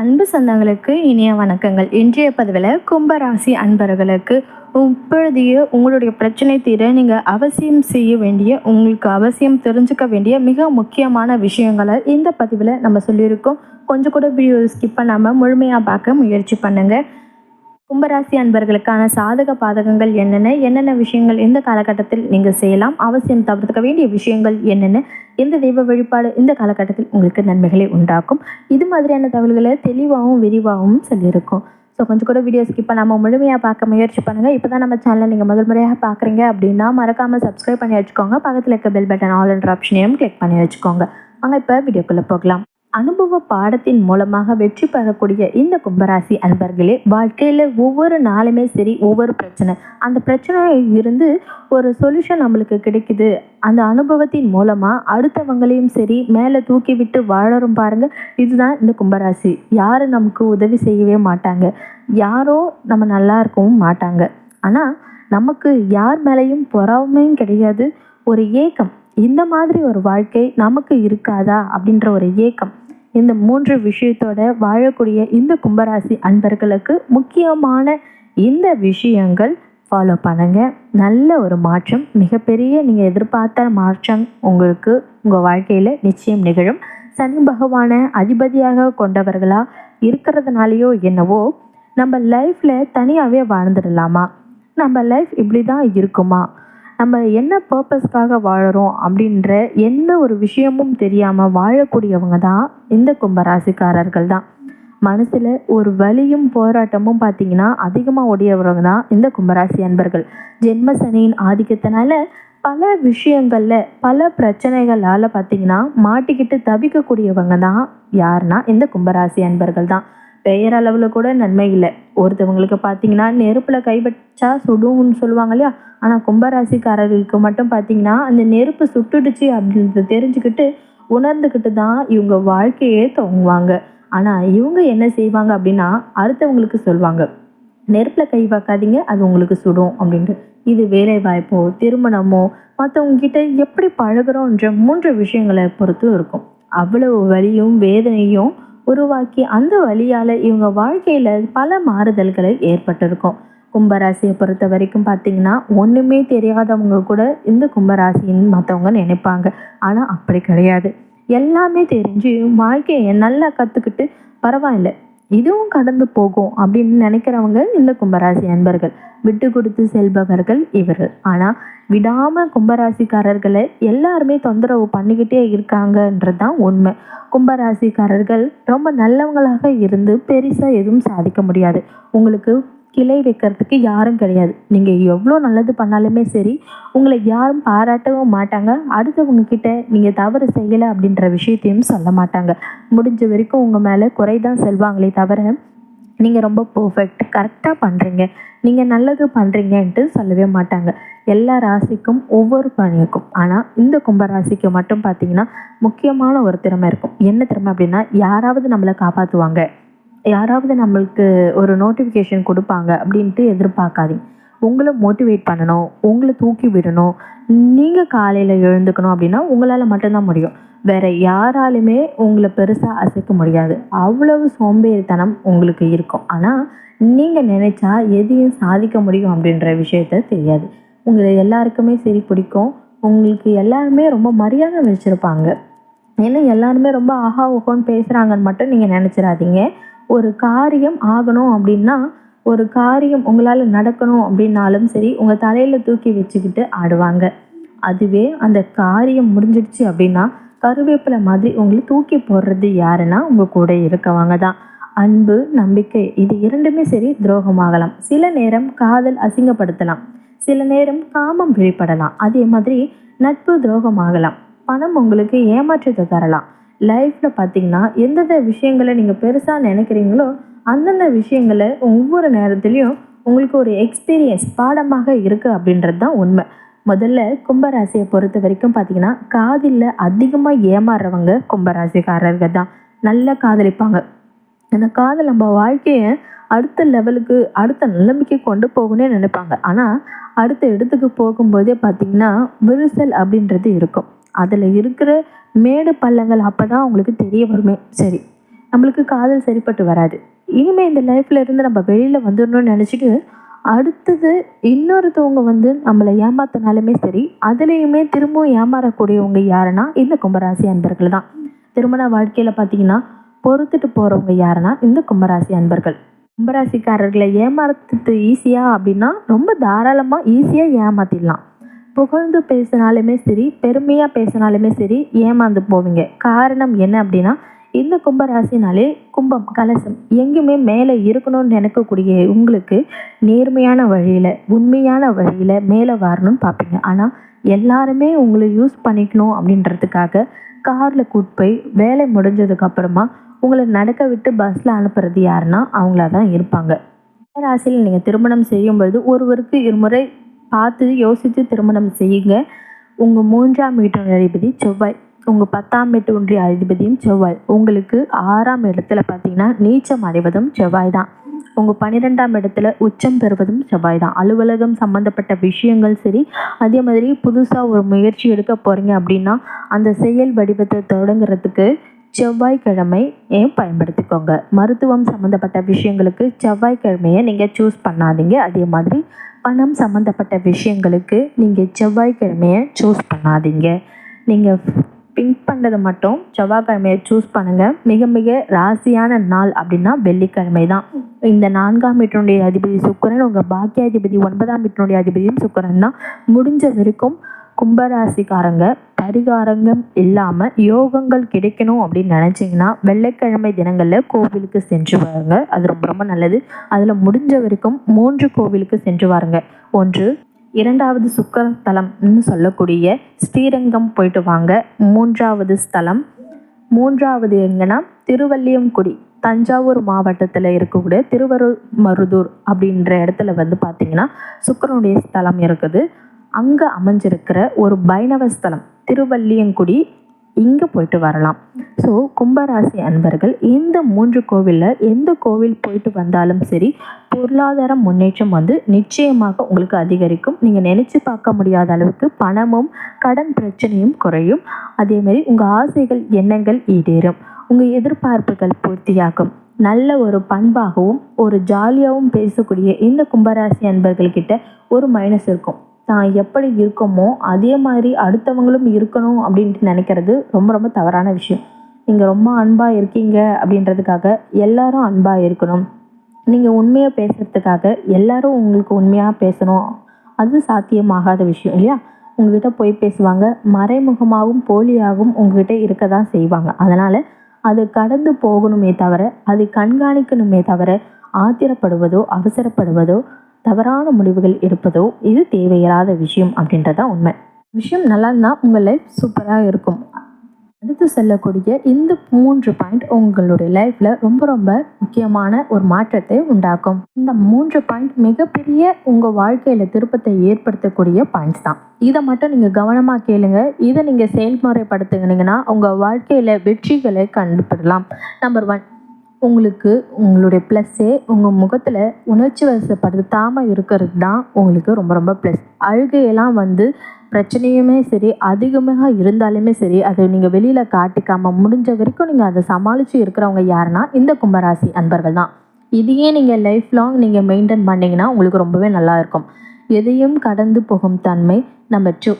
அன்பு சொந்தங்களுக்கு இனிய வணக்கங்கள். இன்றைய பதிவில் கும்பராசி அன்பர்களுக்கு இப்பொழுதைய உங்களுடைய பிரச்சனை தீர நீங்கள் அவசியம் செய்ய வேண்டிய உங்களுக்கு அவசியம் தெரிஞ்சுக்க வேண்டிய மிக முக்கியமான விஷயங்களை இந்த பதிவில் நம்ம சொல்லியிருக்கோம். கொஞ்சம் கூட வீடியோ ஸ்கிப் பண்ணாமல் முழுமையாக பார்க்க முயற்சி பண்ணுங்கள் கும்பராசி அன்பர்களுக்கான சாதக பாதகங்கள் என்னென்ன? என்னென்ன விஷயங்கள் இந்த காலகட்டத்தில் நீங்கள் செய்யலாம்? அவசியம் தவிர்த்துக்க வேண்டிய விஷயங்கள் என்னென்ன? எந்த தெய்வ வழிபாடு இந்த காலகட்டத்தில் உங்களுக்கு நன்மைகளை உண்டாக்கும்? இது மாதிரியான தகவல்களை தெளிவாகவும் விரிவாகவும் சொல்லியிருக்கோம். ஸோ கொஞ்சம் கூட வீடியோ ஸ்கிப் பண்ணாமல் முழுமையாக பார்க்க முயற்சி பண்ணுங்கள் இப்போ தான் நம்ம சேனலை நீங்கள் முதல் முறையாக பார்க்குறீங்க அப்படின்னா மறக்காமல் சப்ஸ்கிரைப் பண்ணி வச்சுக்கோங்க. பக்கத்தில் இருக்க பெல் பட்டன் ஆல் என்ற ஆப்ஷனையும் கிளிக் பண்ணி வச்சுக்கோங்க. வாங்க இப்போ வீடியோக்குள்ளே போகலாம். அனுபவ பாடத்தின் மூலமாக வெற்றி பெறக்கூடிய இந்த கும்பராசி அன்பர்களே வாழ்க்கையில் ஒவ்வொரு நாளுமே சரி ஒவ்வொரு பிரச்சனை. அந்த பிரச்சனை இருந்து ஒரு சொல்யூஷன் நம்மளுக்கு கிடைக்குது. அந்த அனுபவத்தின் மூலமாக அடுத்தவங்களையும் சரி மேலே தூக்கி விட்டு வாழறோம் பாருங்க. இதுதான் இந்த கும்பராசி. யாரும் நமக்கு உதவி செய்யவே மாட்டாங்க. யாரோ நம்ம நல்லா இருக்கவும் மாட்டாங்க. ஆனால் நமக்கு யார் மேலேயும் பொறாமையும் கிடையாது. ஒரு ஏக்கம். இந்த மாதிரி ஒரு வாழ்க்கை நமக்கு இருக்காதா? அப்படின்ற ஒரு ஏக்கம். இந்த மூன்று விஷயத்தோட வாழக்கூடிய இந்த கும்பராசி அன்பர்களுக்கு முக்கியமான இந்த விஷயங்கள் ஃபாலோ பண்ணுங்க. நல்ல ஒரு மாற்றம் மிகப்பெரிய நீங்கள் எதிர்பார்த்த மாற்றம் உங்களுக்கு உங்கள் வாழ்க்கையில் நிச்சயம் நிகழும். சனி பகவானை அதிபதியாக கொண்டவர்களா இருக்கிறதுனாலையோ என்னவோ நம்ம லைஃப்பில் தனியாகவே வாழ்ந்துடலாமா? நம்ம லைஃப் இப்படி தான் இருக்குமா? நம்ம என்ன பர்பஸ்க்காக வாழறோம் அப்படின்ற எந்த ஒரு விஷயமும் தெரியாமல் வாழக்கூடியவங்க தான் இந்த கும்பராசிக்காரர்கள் தான். மனசில் ஒரு வலியும் போராட்டமும் பார்த்தீங்கன்னா அதிகமாக உடையவங்க தான் இந்த கும்பராசி அன்பர்கள். ஜென்ம சனியின் ஆதிக்கத்தினால பல விஷயங்களில் பல பிரச்சனைகளால் பார்த்தீங்கன்னா மாட்டிக்கிட்டு தவிக்கக்கூடியவங்க தான் யாருன்னா இந்த கும்பராசி அன்பர்கள் தான். பெயரளவில் கூட நன்மை இல்லை. ஒருத்தவங்களுக்கு பார்த்தீங்கன்னா நெருப்பில் கை சுடும்னு சொல்லுவாங்க இல்லையா? ஆனால் கும்பராசிக்காரர்களுக்கு மட்டும் பார்த்தீங்கன்னா அந்த நெருப்பு சுட்டுடுச்சு அப்படின்றத தெரிஞ்சுக்கிட்டு உணர்ந்துக்கிட்டு தான் இவங்க வாழ்க்கையே துவங்குவாங்க. ஆனால் இவங்க என்ன செய்வாங்க அப்படின்னா அடுத்தவங்களுக்கு சொல்லுவாங்க நெருப்பில் கை வைக்காதீங்க அது உங்களுக்கு சுடும் அப்படின்ட்டு. இது வேலை வாய்ப்போ திருமணமோ மற்றவங்ககிட்ட எப்படி பழகுறோன்ற மூன்று விஷயங்களை பொறுத்தும் இருக்கும். அவ்வளவு வலியும் வேதனையும் உருவாக்கி அந்த வழியால் இவங்க வாழ்க்கையில் பல மாறுதல்களை ஏற்பட்டிருக்கும். கும்பராசியை பொறுத்த வரைக்கும் பார்த்தீங்கன்னா ஒன்றுமே தெரியாதவங்க கூட இந்த கும்பராசின்னு மற்றவங்க நினைப்பாங்க. ஆனால் அப்படி கிடையாது. எல்லாமே தெரிஞ்சு வாழ்க்கையை நல்லா கற்றுக்கிட்டு பரவாயில்ல. இதுவும் கடந்து போகும் அப்படின்னு நினைக்கிறவங்க இந்த கும்பராசி அன்பர்கள். விட்டு கொடுத்து செல்பவர்கள் இவர்கள். ஆனால் விடாமல் கும்பராசிக்காரர்களை எல்லாருமே தொந்தரவு பண்ணிக்கிட்டே இருக்காங்கன்றது தான் உண்மை. கும்பராசிக்காரர்கள் ரொம்ப நல்லவங்களாக இருந்து பெருசாக எதுவும் சாதிக்க முடியாது. உங்களுக்கு கிளை வைக்கிறதுக்கு யாரும் கிடையாது. நீங்கள் எவ்வளோ நல்லது பண்ணாலுமே சரி உங்களை யாரும் பாராட்டவும் மாட்டாங்க. அடுத்தவங்க கிட்ட நீங்கள் தவறு செய்யலை அப்படின்ற விஷயத்தையும் சொல்ல மாட்டாங்க. முடிஞ்ச வரைக்கும் உங்கள் மேலே குறை தான் செல்வாங்களே தவிர நீங்கள் ரொம்ப பர்ஃபெக்ட் கரெக்டாக பண்ணுறீங்க நீங்கள் நல்லது பண்ணுறீங்கன்ட்டு சொல்லவே மாட்டாங்க. எல்லா ராசிக்கும் ஒவ்வொரு பணி இருக்கும். ஆனால் இந்த கும்பராசிக்கு மட்டும் பார்த்தீங்கன்னா முக்கியமான ஒரு திறமை இருக்கும். என்ன திறமை அப்படின்னா யாராவது நம்மளை காப்பாற்றுவாங்க யாராவது நம்மளுக்கு ஒரு நோட்டிஃபிகேஷன் கொடுப்பாங்க அப்படின்ட்டு எதிர்பார்க்காதீங்க. உங்களை மோட்டிவேட் பண்ணணும் உங்களை தூக்கி விடணும். நீங்கள் காலையில் எழுந்துக்கணும் அப்படின்னா உங்களால் மட்டும்தான் முடியும். வேறு யாராலுமே உங்களை பெருசாக அசைக்க முடியாது. அவ்வளவு சோம்பேறித்தனம் உங்களுக்கு இருக்கும். ஆனால் நீங்கள் நினச்சா எதையும் சாதிக்க முடியும் அப்படின்ற விஷயத்த தெரியாது. உங்களை எல்லாருக்குமே சரி பிடிக்கும். உங்களுக்கு எல்லாருமே ரொம்ப மரியாதை வச்சுருப்பாங்க. ஏன்னா எல்லாருமே ரொம்ப ஆஹா ஓஹோன்னு பேசுகிறாங்கன்னு மட்டும் நீங்கள் நினச்சிடாதீங்க. ஒரு காரியம் ஆகணும் அப்படின்னா ஒரு காரியம் உங்களால் நடக்கணும் அப்படின்னாலும் சரி உங்கள் தலையில் தூக்கி வச்சுக்கிட்டு ஆடுவாங்க. அதுவே அந்த காரியம் முடிஞ்சிடுச்சு அப்படின்னா கருவேப்பிலை மாதிரி உங்களை தூக்கி போடுறது யாருன்னா உங்கள் கூட இருக்கவங்க தான். அன்பு நம்பிக்கை இது இரண்டுமே சரி துரோகமாகலாம். சில நேரம் காதல் அசிங்கப்படுத்தலாம். சில நேரம் காமம் வெளிப்படலாம் அதே மாதிரி நட்பு துரோகம் ஆகலாம் பணம் உங்களுக்கு ஏமாற்றத்தை தரலாம். லைஃப்பில் பார்த்தீங்கன்னா எந்தெந்த விஷயங்களை நீங்கள் பெருசாக நினைக்கிறீங்களோ அந்தந்த விஷயங்களை ஒவ்வொரு நேரத்துலையும் உங்களுக்கு ஒரு எக்ஸ்பீரியன்ஸ் பாடமாக இருக்குது அப்படின்றது தான் உண்மை. முதல்ல கும்பராசியை பொறுத்த வரைக்கும் பார்த்தீங்கன்னா காதில் அதிகமாக ஏமாறுறவங்க கும்பராசிக்காரர்கள் தான். நல்லா காதலிப்பாங்க. அந்த காதல் நம்ம வாழ்க்கையை அடுத்த லெவலுக்கு அடுத்த நிலைமைக்கு கொண்டு போகணும்னு நினைப்பாங்க. ஆனால் அடுத்த இடத்துக்கு போகும்போதே பார்த்திங்கன்னா விரிசல் அப்படின்றது இருக்கும். அதில் இருக்கிற மேடு பள்ளங்கள் அப்போ தான் அவங்களுக்கு தெரிய வருமே. சரி நம்மளுக்கு காதல் சரிப்பட்டு வராது. இனிமேல் இந்த லைஃப்பில் இருந்து நம்ம வெளியில் வந்துடணும்னு நினச்சிட்டு அடுத்தது இன்னொருத்தவங்க வந்து நம்மளை ஏமாத்தினாலுமே சரி அதுலேயுமே திரும்பவும் ஏமாறக்கூடியவங்க யாருன்னா இந்த கும்பராசி அன்பர்கள் தான் திருமண வாழ்க்கையில் பார்த்தீங்கன்னா பொறுத்துட்டு போகிறவங்க யாருன்னா இந்த கும்பராசி அன்பர்கள். கும்பராசிக்காரர்களை ஏமாத்துறது ஈஸியா அப்படின்னா ரொம்ப தாராளமாக ஈஸியாக ஏமாற்றிடலாம் புகழ்ந்து பேசினாலுமே சரி பெருமையாக பேசினாலுமே சரி ஏமாந்து போவீங்க. காரணம் என்ன அப்படின்னா இந்த கும்பராசினாலே கும்பம் கலசம் எங்கேயுமே மேலே இருக்கணும்னு நினைக்கக்கூடிய உங்களுக்கு நேர்மையான வழியில் உண்மையான வழியில் மேலே வரணும்னு பார்ப்பீங்க. ஆனால் எல்லாருமே உங்களை யூஸ் பண்ணிக்கணும் அப்படின்றதுக்காக காரில் கூட்டு போய் வேலை முடிஞ்சதுக்கப்புறமா உங்களை நடக்க விட்டு பஸ்ஸில் அனுப்புறது யாருன்னா அவங்களா தான் இருப்பாங்க. ராசியில் நீங்கள் திருமணம் செய்யும் பொழுது ஒருவருக்கு இருமுறை பார்த்து யோசித்து திருமணம் செய்யுங்க. உங்கள் மூன்றாம் வீட்டு அதிபதி செவ்வாய். உங்கள் பத்தாம் வீட்டு ஒன்றிய அதிபதியும் செவ்வாய். உங்களுக்கு ஆறாம் இடத்துல பார்த்தீங்கன்னா நீச்சம் அடைவதும் செவ்வாய் தான் உங்கள் பன்னிரெண்டாம் இடத்துல உச்சம் பெறுவதும் செவ்வாய் தான் அலுவலகம் சம்மந்தப்பட்ட விஷயங்கள் சரி அதே மாதிரி புதுசாக ஒரு முயற்சி எடுக்க போகிறீங்க அப்படின்னா அந்த செயல் வடிவத்தை தொடங்குறதுக்கு செவ்வாய்க்கிழமை பயன்படுத்திக்கோங்க? மருத்துவம் சம்மந்தப்பட்ட விஷயங்களுக்கு செவ்வாய்க்கிழமையை நீங்கள் சூஸ் பண்ணாதீங்க. அதே மாதிரி பணம் சம்மந்தப்பட்ட விஷயங்களுக்கு நீங்கள் செவ்வாய்க்கிழமையை சூஸ் பண்ணாதீங்க. நீங்கள் பிங்க் பண்ணுறது மட்டும் செவ்வாய்க்கிழமையை சூஸ் பண்ணுங்கள் மிக மிக ராசியான நாள் அப்படின்னா வெள்ளிக்கிழமை தான். இந்த நான்காம் வீட்டினுடைய அதிபதி சுக்கரன் உங்கள் பாக்கியாதிபதி ஒன்பதாம் வீட்டினுடைய அதிபதியும் சுக்கரன் தான். முடிஞ்ச வரைக்கும் கும்பராசிக்காரங்க பரிகாரங்கள் இல்லாமல் யோகங்கள் கிடைக்கணும் அப்படின்னு நினச்சிங்கன்னா வெள்ளைக்கிழமை தினங்களில் கோவிலுக்கு சென்று வாருங்க. அது ரொம்ப ரொம்ப நல்லது. அதில் முடிஞ்ச வரைக்கும் மூன்று கோவிலுக்கு சென்று வாருங்க. ஒன்று இரண்டாவது சுக்கர தலம்னு சொல்லக்கூடிய ஸ்ரீரங்கம் போயிட்டு வாங்க. மூன்றாவது ஸ்தலம். மூன்றாவது எங்கன்னா திருவல்லியங்குடி தஞ்சாவூர் மாவட்டத்தில் இருக்கக்கூடிய திருவருமருதூர் அப்படின்ற இடத்துல வந்து பார்த்திங்கன்னா சுக்கரனுடைய ஸ்தலம் இருக்குது. அங்கே அமைஞ்சிருக்கிற ஒரு பைணவ ஸ்தலம் திருவல்லியங்குடி இங்கே போயிட்டு வரலாம். ஸோ கும்பராசி அன்பர்கள் இந்த மூன்று கோவிலில் எந்த கோவில் போயிட்டு வந்தாலும் சரி பொருளாதார முன்னேற்றம் வந்து நிச்சயமாக உங்களுக்கு அதிகரிக்கும். நீங்கள் நினச்சி பார்க்க முடியாத அளவுக்கு பணமும் கடன் பிரச்சனையும் குறையும். அதேமாரி உங்கள் ஆசைகள் எண்ணங்கள் ஈடேறும். உங்கள் எதிர்பார்ப்புகள் பூர்த்தியாகும். நல்ல ஒரு பண்பாகவும் ஒரு ஜாலியாகவும் பேசக்கூடிய இந்த கும்பராசி அன்பர்கள்கிட்ட ஒரு மைனஸ் இருக்கும். தான் எப்படி இருக்கோமோ அதே மாதிரி அடுத்தவங்களும் இருக்கணும் அப்படின்ட்டு நினைக்கிறது ரொம்ப ரொம்ப தவறான விஷயம். நீங்கள் ரொம்ப அன்பாக இருக்கீங்க அப்படின்றதுக்காக எல்லாரும் அன்பாக இருக்கணும். நீங்கள் உண்மையாக பேசுகிறதுக்காக எல்லாரும் உங்களுக்கு உண்மையாக பேசணும். அது சாத்தியமாகாத விஷயம் இல்லையா? உங்ககிட்ட போய் பேசுவாங்க. மறைமுகமாகவும் போலியாகவும் உங்ககிட்ட இருக்க தான் செய்வாங்க. அதனால் அது கடந்து போகணுமே தவிர அதை கண்காணிக்கணுமே தவிர ஆத்திரப்படுவதோ அவசரப்படுவதோ தவறான முடிவுகள் எடுப்பதோ இது தேவையில்லாத விஷயம் அப்படின்றதான் உண்மை. விஷயம் நல்லா இருந்தால் உங்கள் லைஃப் சூப்பராக இருக்கும். அடுத்து செல்லக்கூடிய இந்த மூன்று பாயிண்ட் உங்களுடைய லைஃப்பில் ரொம்ப ரொம்ப முக்கியமான ஒரு மாற்றத்தை உண்டாக்கும். இந்த மூன்று பாயிண்ட் மிகப்பெரிய உங்கள் வாழ்க்கையில் திருப்பத்தை ஏற்படுத்தக்கூடிய பாயிண்ட்ஸ் தான். இதை மட்டும் நீங்கள் கவனமாக கேளுங்க. இதை நீங்கள் செயல்முறைப்படுத்துனீங்கன்னா உங்கள் வாழ்க்கையில் வெற்றிகளை கண்டுபிடலாம் நம்பர் ஒன் உங்களுக்கு உங்களுடைய ப்ளஸ்ஸே உங்கள் முகத்தில் உணர்ச்சி வசப்படுத்தாமல் இருக்கிறது தான் உங்களுக்கு ரொம்ப ரொம்ப ப்ளஸ் அழுகையெல்லாம் வந்து பிரச்சனையுமே சரி அதிகமாக இருந்தாலுமே சரி அதை நீங்கள் வெளியில் காட்டிக்காமல் முடிஞ்ச வரைக்கும் நீங்கள் அதை சமாளித்து இருக்கிறவங்க யாருன்னா இந்த கும்பராசி அன்பர்கள் தான். இதையே நீங்கள் லைஃப் லாங் நீங்கள் மெயின்டைன் பண்ணிங்கன்னா உங்களுக்கு ரொம்பவே நல்லா இருக்கும். எதையும் கடந்து போகும் தன்மை நம்பர் டூ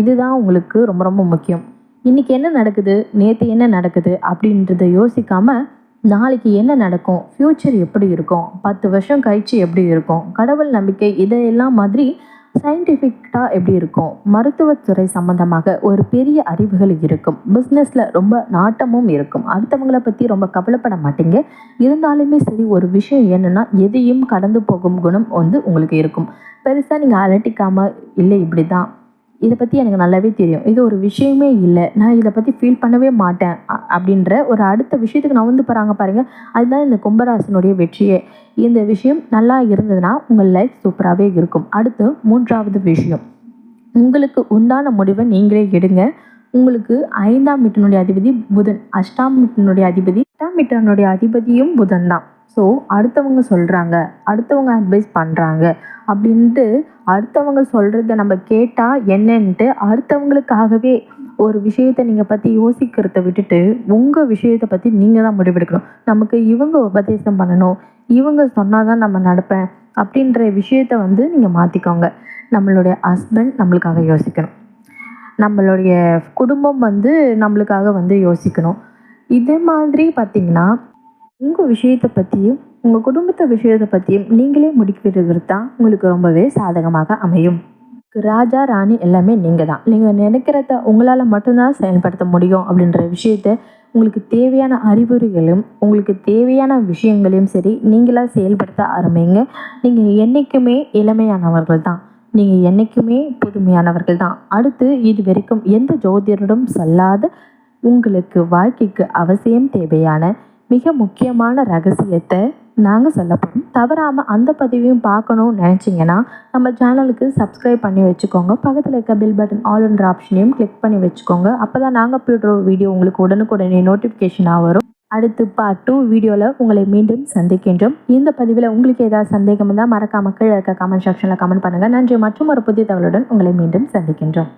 இதுதான் உங்களுக்கு ரொம்ப ரொம்ப முக்கியம். இன்றைக்கி என்ன நடக்குது? நேற்று என்ன நடக்குது? அப்படின்றத யோசிக்காமல் நாளைக்கு என்ன நடக்கும்? ஃப்யூச்சர் எப்படி இருக்கும்? பத்து வருஷம் கழிச்சு எப்படி இருக்கும்? கடவுள் நம்பிக்கை இதையெல்லாம் மாதிரி சயின்டிஃபிக்டாக எப்படி இருக்கும்? மருத்துவத்துறை சம்மந்தமாக ஒரு பெரிய அறிவுகள் இருக்கும். பிஸ்னஸில் ரொம்ப நாட்டமும் இருக்கும். அடுத்தவங்கள பற்றி ரொம்ப கவலைப்பட மாட்டீங்க. இருந்தாலுமே சரி ஒரு விஷயம் என்னென்னா எதையும் கடந்து போகும் குணம் வந்து உங்களுக்கு இருக்கும். பெருசாக நீங்கள் அலட்டிக்காமல் இல்லை இப்படி தான் இதை பற்றி எனக்கு நல்லாவே தெரியும். இது ஒரு விஷயமே இல்லை. நான் இதை பற்றி ஃபீல் பண்ணவே மாட்டேன். அப்படின்ற ஒரு அடுத்த விஷயத்துக்கு நான் வந்து போகிறாங்க பாருங்கள் அதுதான் இந்த கும்பராசனுடைய வெற்றியே. இந்த விஷயம் நல்லா இருந்ததுன்னா உங்கள் லைஃப் சூப்பராகவே இருக்கும். அடுத்து மூன்றாவது விஷயம். உங்களுக்கு உண்டான முடிவை நீங்களே எடுங்க. உங்களுக்கு ஐந்தாம் வீட்டினுடைய அதிபதி புதன். அஷ்டாம் வீட்டினுடைய அதிபதி எட்டாம் வீட்டினுடைய அதிபதியும் புதன் தான். ஸோ அடுத்தவங்க சொல்கிறாங்க அடுத்தவங்க அட்வைஸ் பண்ணுறாங்க அப்படின்ட்டு அடுத்தவங்க சொல்கிறத நம்ம கேட்டால் என்னன்ட்டு அடுத்தவங்களுக்காகவே ஒரு விஷயத்தை நீங்கள் பற்றி யோசிக்கிறத விட்டுட்டு உங்கள் விஷயத்தை பற்றி நீங்கள் தான் முடிவெடுக்கணும். நமக்கு இவங்க உபதேசம் பண்ணணும் இவங்க சொன்னால் தான் நம்ம நடப்பேன் அப்படின்ற விஷயத்த வந்து நீங்கள் மாற்றிக்கோங்க நம்மளுடைய ஹஸ்பண்ட் நம்மளுக்காக யோசிக்கணும். நம்மளுடைய குடும்பம் வந்து நம்மளுக்காக வந்து யோசிக்கணும். இதே மாதிரி பார்த்திங்கன்னா உங்கள் விஷயத்தை பற்றியும் உங்கள் குடும்பத்தை விஷயத்தை பற்றியும் நீங்களே முடிக்கிறது தான் உங்களுக்கு ரொம்பவே சாதகமாக அமையும். ராஜா ராணி எல்லாமே நீங்கள் தான் நீங்கள் நினைக்கிறத உங்களால் மட்டும்தான் செயல்படுத்த முடியும் அப்படின்ற விஷயத்த உங்களுக்கு தேவையான அறிவுரைகளும் உங்களுக்கு தேவையான விஷயங்களையும் சரி நீங்களாக செயல்படுத்த ஆரம்பிங்க. நீங்கள் என்றைக்குமே இளமையானவர்கள் தான் நீங்கள் என்றைக்குமே புதுமையானவர்கள் தான் அடுத்து இது வரைக்கும் எந்த ஜோதிடரும் சொல்லாத உங்களுக்கு வாழ்க்கைக்கு அவசியம் தேவையான மிக முக்கியமான ரகசியத்தை நாங்கள் சொல்ல போகிறோம் தவறாமல் அந்த பதிவையும் பார்க்கணும்னு நினச்சிங்கன்னா நம்ம சேனலுக்கு சப்ஸ்கிரைப் பண்ணி வச்சுக்கோங்க. பக்கத்தில் இருக்க பில் பட்டன் ஆல்ன்ற ஆப்ஷனையும் கிளிக் பண்ணி வச்சுக்கோங்க. அப்போ தான் நாங்கள் போய்டுற வீடியோ உங்களுக்கு உடனுக்குடனே நோட்டிஃபிகேஷனாக வரும். அடுத்து பார்ட் டூ வீடியோவில் உங்களை மீண்டும் சந்திக்கின்றோம். இந்த பதிவில் உங்களுக்கு ஏதாவது சந்தேகம் இருந்தால் மறக்காம கீழே இருக்க கமெண்ட் செக்ஷனில் கமெண்ட் பண்ணுங்கள் நன்றி மற்றும் ஒரு புதிய தகவலுடன் உங்களை மீண்டும் சந்திக்கின்றோம்.